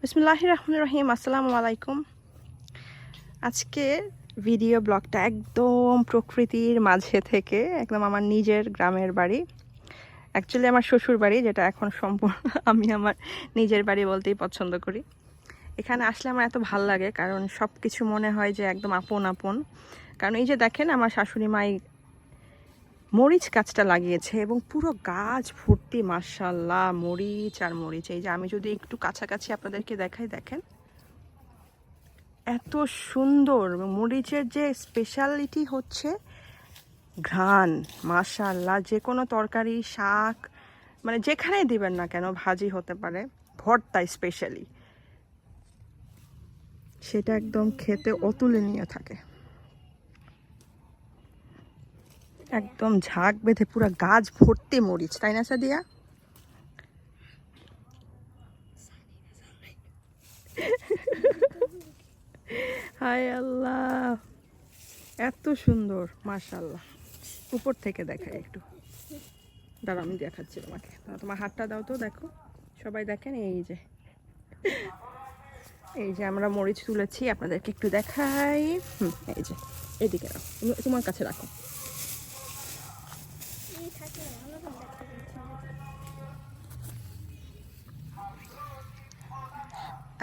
বিসমুল্লাহ রহমান রহিম আসসালামু আলাইকুম। আজকে ভিডিও ব্লগটা একদম প্রকৃতির মাঝে থেকে, একদম আমার নিজের গ্রামের বাড়ি। অ্যাকচুয়ালি আমার শ্বশুর বাড়ি, যেটা এখন সম্পূর্ণ আমি আমার নিজের বাড়ি বলতেই পছন্দ করি। এখানে আসলে আমার এত ভালো লাগে, কারণ সব কিছু মনে হয় যে একদম আপন আপন। কারণ এই যে দেখেন, আমার শাশুড়ি মাই মরিচ গাছটা লাগিয়েছে এবং পুরো গাছ ভর্তি মার্শাল্লাহ মরিচ আর মরিচ। এই যে আমি যদি একটু কাছাকাছি আপনাদেরকে দেখাই, দেখেন। এত সুন্দর মরিচের যে স্পেশালিটি হচ্ছে ঘ্রাণ মার্শাল্লাহ যে কোনো তরকারি, শাক মানে যেখানেই দিবেন না কেন, ভাজি হতে পারে, ভর্তা স্পেশালি সেটা একদম খেতে অতুলনীয় থাকে। একদম ঝাঁক বেঁধে পুরো গাছ ভর্তি মরিচ, তাই না সাদিয়া? হায় আল্লাহ, এত সুন্দর মাশাল্লাহ উপর থেকে দেখাই একটু। দাঁড়া আমি দেখাচ্ছি তোমাকে। তোমার হাতটা দাও তো, দেখো। সবাই দেখেন, এই যে। এই যে আমরা মরিচ তুলেছি, আপনাদেরকে একটু দেখাই। হুম, এই যে, এদিকে রাখো। তোমার কাছে রাখো।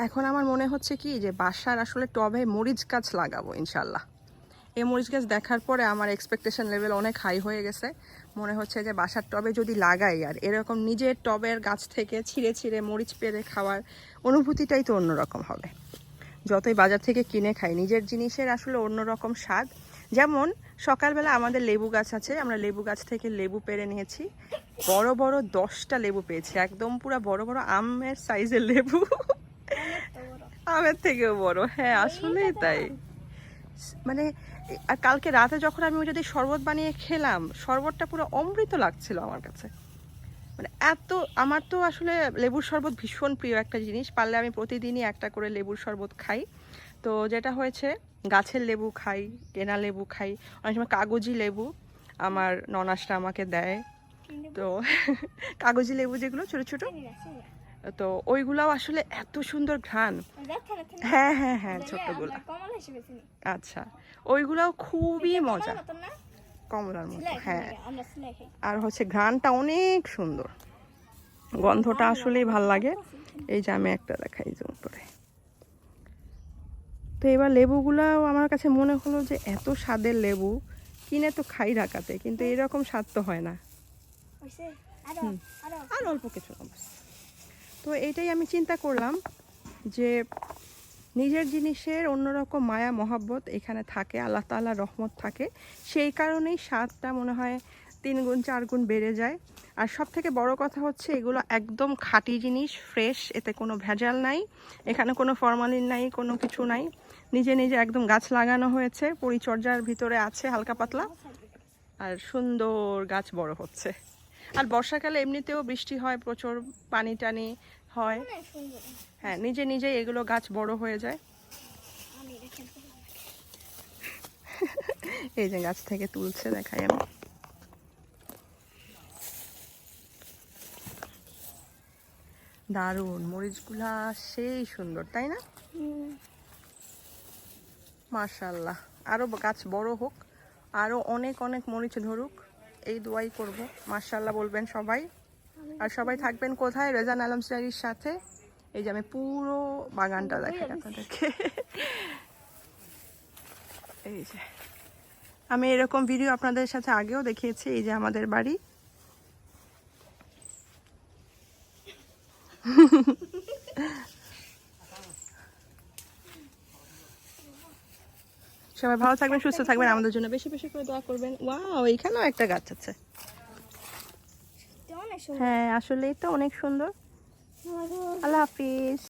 এখন আমার মনে হচ্ছে কি যে বাসার আসলে টবে মরিচ গাছ লাগাবো ইনশাল্লাহ এই মরিচ গাছ দেখার পরে আমার এক্সপেকটেশন লেভেল অনেক হাই হয়ে গেছে। মনে হচ্ছে যে বাসার টবে যদি লাগাই, আর এরকম নিজের টবের গাছ থেকে ছিঁড়ে ছিঁড়ে মরিচ পেরে খাওয়ার অনুভূতিটাই তো অন্যরকম হবে। যতই বাজার থেকে কিনে খাই, নিজের জিনিসের আসলে অন্যরকম স্বাদ। যেমন, সকালবেলা আমাদের লেবু গাছ আছে, আমরা লেবু গাছ থেকে লেবু পেরে নিয়েছি। বড় বড় দশটা লেবু পেয়েছি, একদম পুরো বড় বড় আমের সাইজের লেবু। আমের থেকেও বড় হ্যাঁ আসলেই তাই। মানে আর কালকে রাতে যখন আমি ওইটা দিয়ে শরবত বানিয়ে খেলাম, শরবতটা পুরো অমৃত লাগছিল আমার কাছে। মানে এত আমার তো আসলে লেবুর শরবত ভীষণ প্রিয় একটা জিনিস। পারলে আমি প্রতিদিনই একটা করে লেবুর শরবত খাই। তো যেটা হয়েছে গাছের লেবু খাই কেনা লেবু খাই। অনেক সময় কাগজি লেবু আমার ননাসটা আমাকে দেয়। তো কাগজি লেবু যেগুলো ছোট ছোট। তো ওইগুলাও আসলে এত সুন্দর ঘ্রাণ। হ্যাঁ হ্যাঁ হ্যাঁ ছোট্টগুলো আচ্ছা ওইগুলাও খুবই মজা। কমলার মতো হ্যাঁ। আর হচ্ছে ঘ্রাণটা অনেক সুন্দর। গন্ধটা আসলেই ভালো লাগে। এই যে আমি একটা দেখাই জুম করে তো এবার লেবুগুলাও আমার কাছে মনে হলো যে এত স্বাদের লেবু কিনে তো খাই ঢাকাতে কিন্তু এরকম স্বাদ তো হয় না। আর অল্প কিছু তো এইটাই আমি চিন্তা করলাম যে নিজের জিনিসের অন্যরকম মায়া, মহাব্বত এখানে থাকে, আল্লাহ তাআলা রহমত থাকে। সেই কারণেই স্বাদটা মনে হয় তিন গুণ, চার গুণ বেড়ে যায়। আর সব থেকে বড় কথা হচ্ছে, এগুলো একদম খাঁটি জিনিস, ফ্রেশ, এতে কোনো ভেজাল নাই। এখানে কোনো ফরমালিন নাই, কোনো কিছু নাই। নিজে নিজে একদম গাছ লাগানো হয়েছে, পরিচর্যার ভিতরে আছে হালকা পাতলা। আর সুন্দর গাছ বড় হচ্ছে। আর বর্ষাকালে এমনিতেও বৃষ্টি হয় প্রচুর, পানি টানি হয়। হ্যাঁ নিজে নিজে এগুলো গাছ বড় হয়ে যায়। এই যে গাছ থেকে তুলছে দেখাই আমি। দারুণ মরিচগুলা সেই সুন্দর তাই না? মার্শাল্লাহ আরও গাছ বড় হোক আরও অনেক অনেক মরিচ ধরুক এই দোয়াই করব। মার্শাল্লাহ বলবেন সবাই। আর সবাই থাকবেন কোথায়? রেজান আলম সিয়ারির সাথে। এই যে আমি পুরো বাগানটা দেখাই আপনাদেরকে। এই যে। আমি এরকম ভিডিও আপনাদের সাথে আগেও দেখিয়েছি এই যে আমাদের বাড়ি। সবাই ভালো থাকবেন সুস্থ থাকবেন আমাদের জন্য বেশি বেশি করে দোয়া করবেন। ওয়াও এখানেও একটা গাছ আছে। হ্যাঁ আসলেই তো অনেক সুন্দর। আল্লাহ হাফিজ।